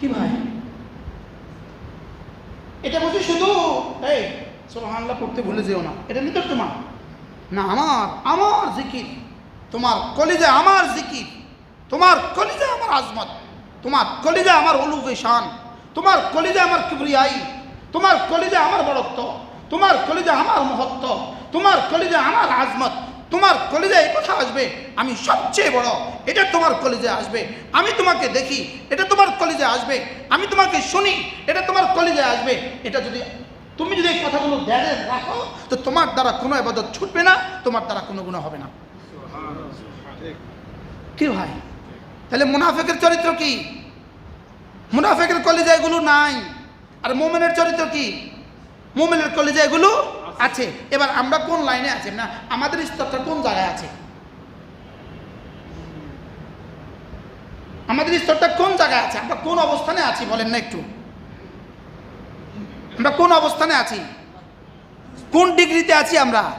কি ভাই? এটা বলছি শুধু? এই সোহানলা পড়তে ভুলে যেও না। এটা নিতে তোমার। না, আমার আমার জিকির। তোমার কলিজা আমার জিকির। তোমার কলিজা আমার আজমত। তোমার কলিজা আমার অলুফে শান। তোমার কলিজা আমার কিবরিয়াই। তোমার কলিজা আমার বড়ত্ব। তোমার কলিজা আমার মহত্ব। তোমার কলিজা আমার আজমত। তোমার কলিজা এই কথা আসবে। আমি সবচেয়ে বড়, এটা তোমার কলেজে আসবে। আমি তোমাকে দেখি, এটা তোমার কলেজে আসবে। আমি তোমাকে শুনি, এটা তোমার কলিজে আসবে। এটা যদি, তুমি যদি এই কথাগুলো ধ্যানে রাখো, তো তোমার দ্বারা কোনো এবাদত ছুটবে না, তোমার দ্বারা কোনো গুণ হবে না। কি ভাই তাহলে মুনাফেকের চরিত্র কি? মুনাফেকের কলিজা এগুলো নাই। আর মোমেনের চরিত্র কি? মোমেনের কলিজা এগুলো আছে। এবার আমরা কোন লাইনে আছি? না আমাদের স্তরটা কোন জায়গায় আছে? আমাদের স্তরটা কোন জায়গায় আছে? আমরা কোন অবস্থানে আছি? বলেন না একটু। আমরা কোন অবস্থানে আছি? কোন ডিগ্রিতে আছি আমরা?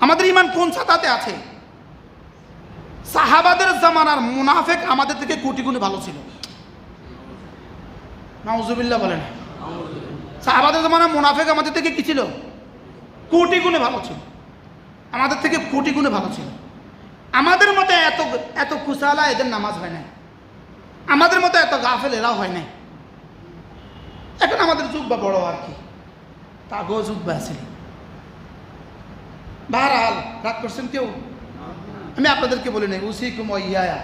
আমাদের ইমান কোন ছাতাতে আছে? সাহাবাদের জামানার মুনাফেক আমাদের থেকে কোটি গুণে ভালো ছিল। নাউজুবিল্লাহ বলেন। সাহাবাদের জামানার মুনাফেক আমাদের থেকে কি ছিল? কোটি গুণে ভালো ছিল। আমাদের থেকে কোটি গুণে ভালো ছিল। আমাদের মতো এত এত কুশালা এদের নামাজ হয় নাই। আমাদের মতো এত গাফেল এরাও হয় নাই। এখন আমাদের যুগ বা বড় আর কি। তাগো বা আছে। বাহারাল, রাগ করছেন কেউ? আমি আপনাদেরকে বলি নাই উসি কুম ইয়া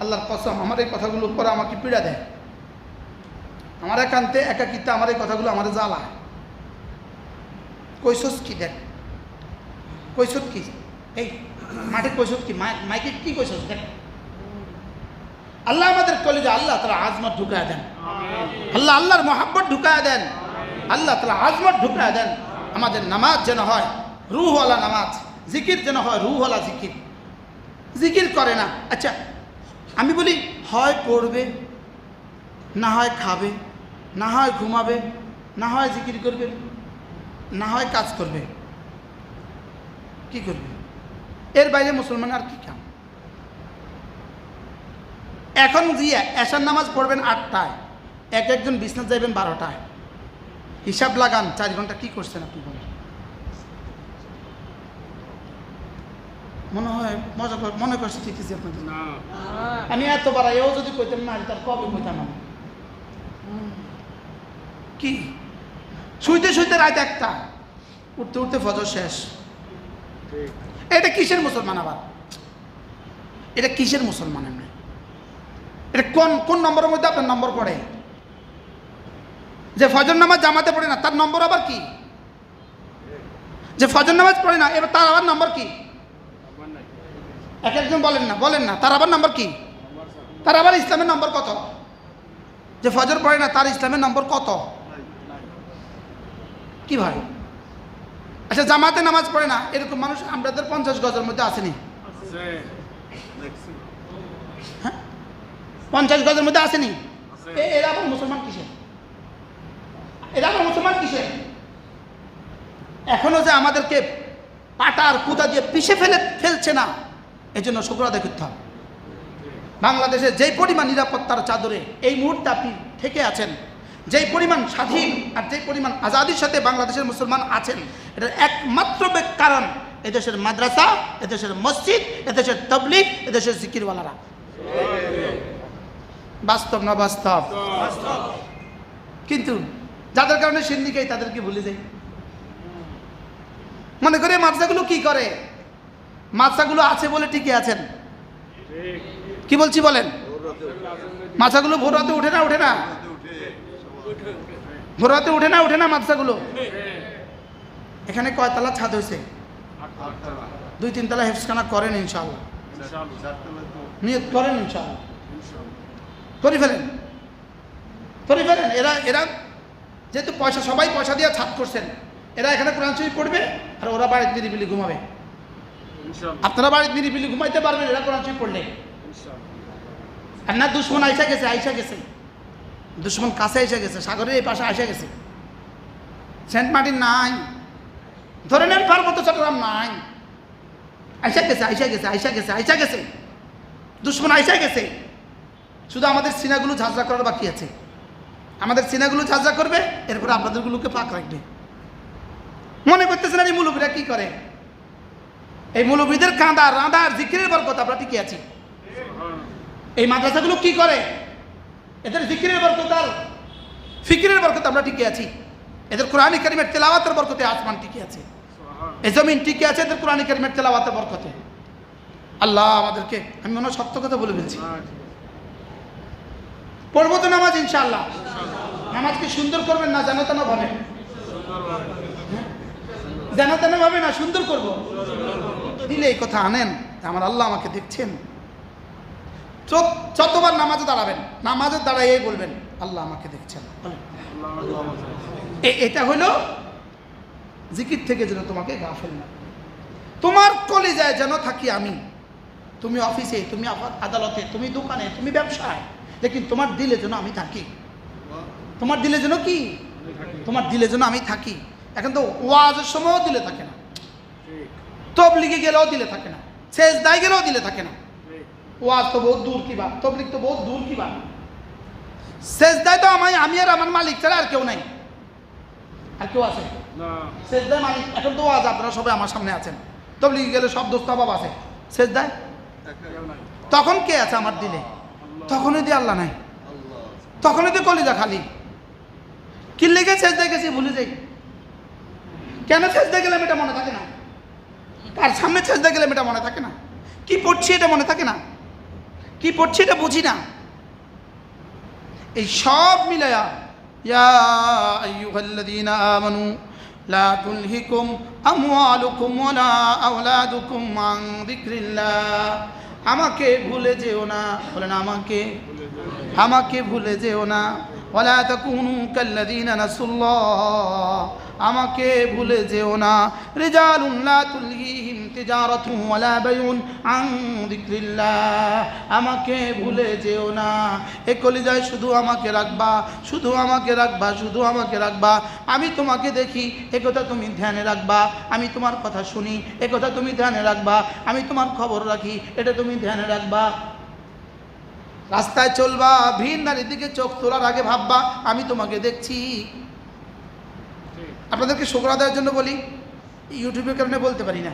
আল্লাহর কসম, আমার এই কথাগুলো পরে আমাকে পীড়া দেয়। আমার একান্তে একাকিত্বে আমার এই কথাগুলো আমার জ্বালা কৈশোস কি দেখ? কৈশোদ কি? এই মাঠে কৈশোদ কি? মাইকে কি কৈশোস দেখ? আল্লাহ আমাদের কলেজে, আল্লাহ তালা আজমত ঢুকায় দেন। আল্লাহ আল্লাহর মোহাব্বত ঢুকায় দেন। আল্লাহ তালা আজমত ঢুকায় দেন। আমাদের নামাজ যেন হয়, রুহওয়ালা নামাজ। জিকির যেন হয়, রুহওয়ালা জিকির। জিকির করে না। আচ্ছা আমি বলি, হয় পড়বে, না হয় খাবে, না হয় ঘুমাবে, না হয় জিকির করবে। না হয় কাজ করবে। কি করবে? এর বাইরে মুসলমান আর কি কাম? এখন জিয়া এশার নামাজ পড়বেন আটটায় এক একজন বিছনাথ যাইবেন বারোটায়। হিসাব লাগান চার ঘণ্টা কি করছেন আপনি বলেন। মনে হয় মজা কর- মনে করছে ঠিকই আপনাদের। আমি এত এও যদি কইতাম না তার কবে কইতাম আমি? কি? শুইতে শুইতে রাত একটা। উঠতে উঠতে ফজর শেষ। এটা কিসের মুসলমান আবার? এটা কিসের মুসলমান এমনি? এটা কোন কোন নম্বরের মধ্যে আপনার নম্বর পড়ে? যে ফজর নামাজ জামাতে পড়ে না, তার নম্বর আবার কি? যে ফজর নামাজ পড়ে না, এবার তার আবার নম্বর কি? এক একজন বলেন না বলেন না, তার আবার নম্বর কি? তার আবার ইসলামের নম্বর কত? যে ফজর পড়ে না, তার ইসলামের নম্বর কত? কি ভাই? আচ্ছা জামাতে নামাজ পড়ে না এরকম মানুষ আমাদের পঞ্চাশ গজের মধ্যে আসেনি? হ্যাঁ? পঞ্চাশ গজের মধ্যে আসেনি? এরা আবার মুসলমান কিসের? এরা আবার মুসলমান কিসের? এখনও যে আমাদেরকে পাটার কুতা দিয়ে পিষে ফেলে ফেলছে না এই জন্য শুক্র আদায় করতে হবে। বাংলাদেশে যেই পরিমাণ নিরাপত্তার চাদরে এই মুহূর্তে আপনি থেকে আছেন যেই পরিমাণ স্বাধীন আর যেই পরিমাণ আজাদির সাথে বাংলাদেশের মুসলমান আছেন, এটার একমাত্র কারণ এদেশের মাদ্রাসা, এদেশের মসজিদ, এদেশের তবলিগ, এদেশের জিকিরওয়ালারা। বাস্তব না বাস্তব? কিন্তু যাদের কারণে সিন্দিকাই তাদেরকে ভুলে যায় মনে করে মাদ্রাসাগুলো কি করে? মাদ্রাসাগুলো আছে বলে টিকে আছেন। কি বলছি বলেন? মাছাগুলো ভোর রাতে উঠে না উঠে না? ভোর রাতে উঠে না উঠে না মাদ্রাসাগুলো? এখানে কয়তলা ছাদ হয়েছে দুই তিন তলা হেফসখানা করেন ইনশাল্লাহ নিয়ত করেন ইনশাল্লাহ করে ফেলেন। করে ফেলেন। এরা এরা যেহেতু পয়সা সবাই পয়সা দিয়ে ছাদ করছেন। এরা এখানে কোরআন শরীফ পড়বে আর ওরা বাড়িতে নিরিবিলি ঘুমাবে। আপনারা বাড়িতে নিরিবিলি ঘুমাইতে পারবেন এরা কোরআন শরীফ পড়লে। আর না দুশ্মন আইসা গেছে আইসা গেছে। দুশ্মন কাছে এসে গেছে, সাগরের এই পাশে আইসা গেছে। সেন্ট মার্টিন নাই। ধরে নেন পার্বত্য চট্টগ্রাম নাই। আইসা গেছে আইসা গেছে আইসা গেছে আইসা গেছে। দুশ্মন আইসা গেছে। শুধু আমাদের সিনাগুলো ঝাঁঝরা করার বাকি আছে। আমাদের সিনাগুলো ঝাঁঝরা করবে, এরপরে আপনাদেরগুলোকে পাক রাখবে। মনে করতেছেন এই মুলুবিরা কি করে? এই মুলুবিদের কাঁদা রাঁদা আর জিকিরের বরকত, আমরা টিকে আছি। এই মাদ্রাসাগুলো কি করে? এদের জিকিরের বরকত আর ফিকিরের বরকত আমরা টিকে আছি। এদের কোরআন কারিমের তেলাওয়াতের বরকতে আসমান টিকে আছে। এই জমিন টিকে আছে এদের কোরআন কারিমের তেলাওয়াতের বরকতে। আল্লাহ আমাদেরকে আমি মনে হয় সত্য কথা বলে ফেলছি। পড়ব তো নামাজ ইনশাআল্লাহ। নামাজকে সুন্দর করবেন না জানো তেন ভাবে। জানো তেন ভাবে না সুন্দর করব? দিলে এই কথা আনেন আমার আল্লাহ আমাকে দেখছেন। যতবার নামাজে দাঁড়াবেন, নামাজে দাঁড়াইয়ে বলবেন, আল্লাহ আমাকে দেখছেন। এটা হলো জিকির থেকে যেন তোমাকে গাফেল না তোমার কলেজায় যেন থাকি আমি, তুমি অফিসে, তুমি আদালতে, তুমি দোকানে, তুমি ব্যবসায়, লেকিন তোমার দিলে যেন আমি থাকি। তোমার দিলে যেন কি? তোমার দিলে যেন আমি থাকি। এখন তো ওয়াজের সময়ও দিলে থাকে না। তবলিগে গেলেও দিলে থাকে না। শেষ দায় গেলেও দিলে থাকে না। ওয়াজ তো বহুত দূর কি বাত তবলিগ তো বহুত দূর কি বাত। শেষ দায় তো আমি আমি আর আমার মালিক ছাড়া আর কেউ নাই। আর কেউ আছে? শেষ দায় মালিক এখন তো ওয়াজ আপনারা সবাই আমার সামনে আছেন। তবলিগে গেলে সব দোস্ত বাবা আছে। শেষ দায় তখন কে আছে আমার দিলে? তখনই দিয়ে আল্লাহ নাই। তখনই দিয়ে কলিজা খালি। কি লেগে শেষ দিয়ে গেছি ভুলে যাই। কেন শেষ দিয়ে গেলাম এটা মনে থাকে না? কার সামনে শেষ দিয়ে গেলাম এটা মনে থাকে না? কি পড়ছি এটা মনে থাকে না? কি পড়ছি এটা বুঝি না। এই সব মিলায়া, ইয়া আইয়ুহাল্লাযীনা আমানু, লা তুলহিকুম আমওয়ালুকুম ওয়ালা আওলাদুকুম আন যিকরিল্লাহ। আমাকে ভুলে যেও না, বলেন আমাকে আমাকে ভুলে যেও না। ওয়ালা তাকুনু কাল্লাযীনা নাসুল্লাহ, আমাকে ভুলে যেও না। রিজালুন লা তুলহিহিম বাইউন আমাকে ভুলে যেও না। এ কলিজায় শুধু আমাকে রাখবা শুধু আমাকে রাখবা শুধু আমাকে রাখবা। আমি তোমাকে দেখি এ কথা তুমি ধ্যানে রাখবা। আমি তোমার কথা শুনি এ কথা তুমি ধ্যানে রাখবা। আমি তোমার খবর রাখি এটা তুমি ধ্যানে রাখবা। রাস্তায় চলবা ভিড় নারীর দিকে চোখ তোলার আগে ভাববা আমি তোমাকে দেখছি। আপনাদেরকে শুক্রা দেওয়ার জন্য বলি ইউটিউবের কারণে বলতে পারি না।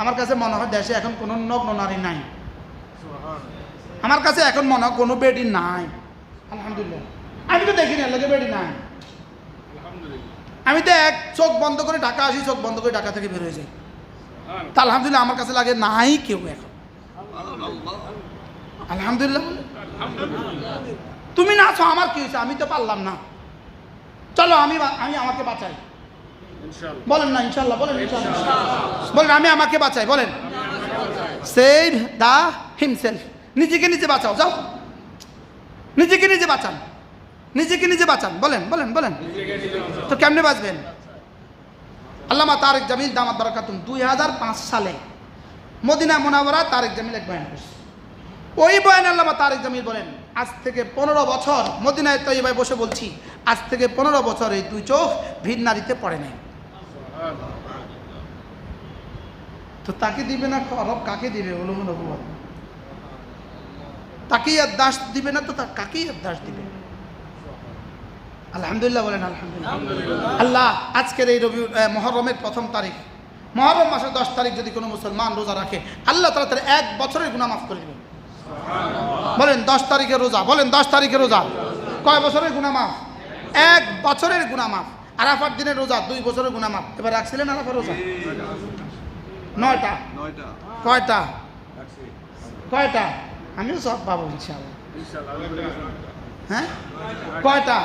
আমার কাছে মনে হয় দেশে এখন কোনো নগ্ন নারী নাই। আমার কাছে এখন মনে হয় কোনো বেডি নাই। আলহামদুলিল্লাহ। আমি তো দেখিনি আল্লাহকে বেডি নাই। আমি তো এক চোখ বন্ধ করে ঢাকা আসি চোখ বন্ধ করে ঢাকা থেকে বের হয়ে যাই। তা আলহামদুলিল্লাহ আমার কাছে লাগে নাই কেউ এখন। আলহামদুলিল্লাহ। তুমি না আছো আমার কি হয়েছে? আমি তো পারলাম না। চলো আমি আমি আমাকে বাঁচাই। বলেন না ইনশাল্লাহ বলেন বলেন আমি আমাকে বাঁচাই বলেন। সেভ দা হিমসেলফ নিজেকে নিজে বাঁচাও যাও। নিজেকে নিজে বাঁচান নিজেকে নিজে বাঁচান বলেন বলেন বলেন। তো কেমনে বাঁচবেন? আল্লামা তারেক জামিল দামাত বারাকাতুম দুই হাজার পাঁচ সালে মদিনা মোনাবরা তারেক জামিল এক বয়ান করছে। ওই বয়ান আল্লামা তারেক জামিল বলেন আজ থেকে পনেরো বছর মদিনায় তৈবায় বসে বলছি আজ থেকে পনেরো বছর এই দুই চোখ ভিন নারীতে পড়ে নাই। তো তাকে দিবে না খরব কাকে দিবে? বলুন নবুয় তাকেই আর দাস দিবে না তো কাকেই আর দাস দিবে? আলহামদুলিল্লাহ বলেন আলহামদুলিল্লাহ। আল্লাহ আজকের এই রবি মহরমের প্রথম তারিখ। মহরম মাসের দশ তারিখ যদি কোনো মুসলমান রোজা রাখে আল্লাহ তালা তার এক বছরের গুণা মাফ করে দেবেন। বলেন দশ তারিখে রোজা বলেন দশ তারিখে রোজা। কয় বছরের গুণা মাফ? এক বছরের গুণা মাফ। আরাফার দিনের রোজা দুই বছরের গুণা মাফ। এবার রাখছিলেন আরাফার রোজা? নয়টা। কয়টা? কয়টা? আমিও সব পাবো ইনশাআল্লাহ। হ্যাঁ? কয়টা?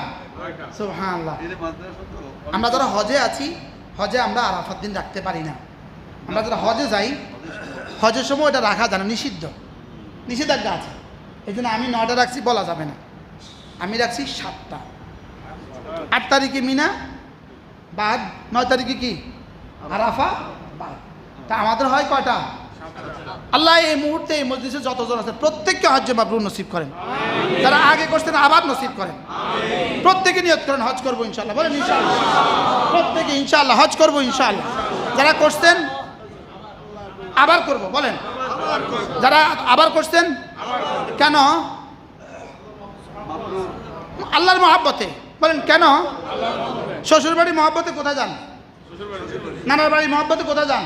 সুবহানাল্লাহ। আমরা যারা হজে আছি হজে আমরা আরাফাত দিন রাখতে পারি না। আমরা যারা হজে যাই হজের সময় ওটা রাখা যায় না নিষিদ্ধ। নিষেধাজ্ঞা আছে। এই জন্য আমি নয়টা রাখছি বলা যাবে না। আমি রাখছি সাতটা। আট তারিখে মিনা বাদ। নয় তারিখে কি? আরাফা? বাদ। তা আমাদের হয় কয়টা? আল্লাহ এই মুহূর্তে এই মসজিদে যতজন আছে প্রত্যেককে হজ্জে মাবরুর নসিব করেন। যারা আগে করতেন আবার নসিব করেন। প্রত্যেকে নিয়ত করেন হজ করব ইনশাল্লাহ বলেন ইনশাল্লাহ প্রত্যেকে ইনশাল্লাহ হজ করব ইনশাল্লাহ যারা করছেন আবার করব বলেন। যারা আবার করছেন কেন? আল্লাহর মহাব্বতে। বলেন, কেন? শ্বশুর বাড়ি মহাব্বতে কোথায় যান? নানার বাড়ি মহাব্বতে কোথায় যান?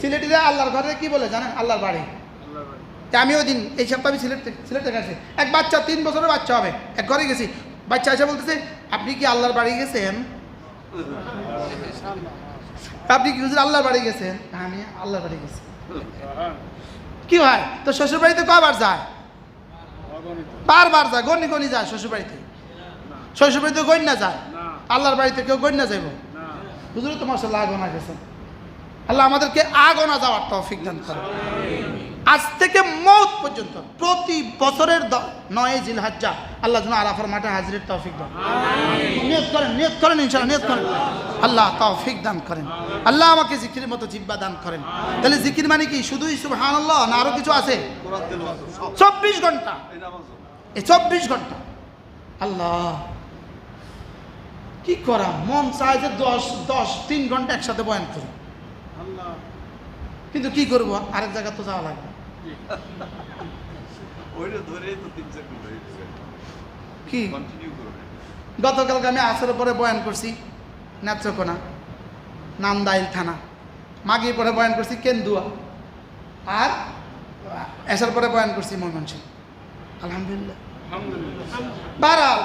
সিলেটিরা আল্লাহর ঘরে কি বলে জানেন? আল্লাহর বাড়ি। আমি ওই দিন, এই সপ্তাহে আমি সিলেট সিলেট আসি। এক বাচ্চা, তিন বছরের বাচ্চা হবে। এক ঘরে গেছি। বাচ্চা এসে বলতেছে, আপনি কি আল্লাহর বাড়ি গেছেন? আপনি কি হুজুর আল্লাহর বাড়ি গেছেন? আমি আল্লাহর বাড়ি গেছি। কি হয়? তো শ্বশুর বাড়িতে কয়বার যায়? বারবার যায়। গনি গনি যায় শ্বশুর বাড়িতে বাড়িতে গইন না যায়। আল্লাহর বাড়িতে কেউ না যাইব। হুজুর তোমার সাথে আগনা গেছেন আল্লাহ আমাদেরকে আগনা যাওয়ার তৌফিক দান করে আজ থেকে মৌত পর্যন্ত প্রতি বছরের দ- নয় জিল হাজ্জা আল্লাহ যেন আরাফার মাঠে হাজিরের তৌফিক দান নিয়ত করেন নিয়ত করেন ইনশাল্লাহ নিয়ত করেন। আল্লাহ তৌফিক দান করেন। আল্লাহ আমাকে জিকির মতো জিব্বা দান করেন। তাহলে জিকির মানে কি? শুধুই সুবহান আল্লাহ না আরও কিছু আছে? চব্বিশ ঘণ্টা। এই চব্বিশ ঘণ্টা। আল্লাহ। কি করা? মন চায় যে দশ দশ তিন ঘণ্টা একসাথে বয়ান করি কিন্তু কি করব? আরেক জায়গা তো যাওয়া লাগবে। কি? গতকালকে আমি আসরের পরে বয়ান করছি নেত্রকোনা নান্দাইল থানা। মাগিয়ে পরে বয়ান করছি কেন্দুয়া। আর এসার পরে বয়ান করছি ময়মনসিং আলহামদুলিল্লাহ। বারাল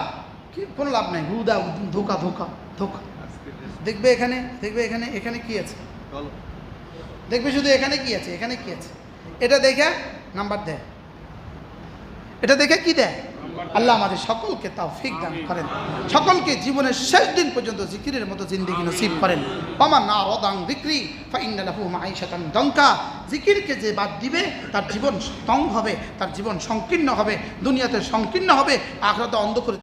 কি? কোনো লাভ নাই। হুদা ধোকা ধোকা ধোকা। দেখবে এখানে দেখবে এখানে এখানে কি আছে? দেখবে শুধু এখানে কি আছে এখানে কি আছে? এটা দেখে নাম্বার দেয় এটা দেখে কি দেয় আল্লাহ আমাদের সকলকে তাও ফিক দান করেন। সকলকে জীবনের শেষ দিন পর্যন্ত জিকিরের মতো জিন্দিগি নসিব করেন। পামান না রদাং বিক্রি ফাইন্দালাহু মাইশাতান দঙ্কা জিকিরকে যে বাদ দিবে তার জীবন তং হবে তার জীবন সংকীর্ণ হবে দুনিয়াতে সংকীর্ণ হবে আখরাতে অন্ধ করে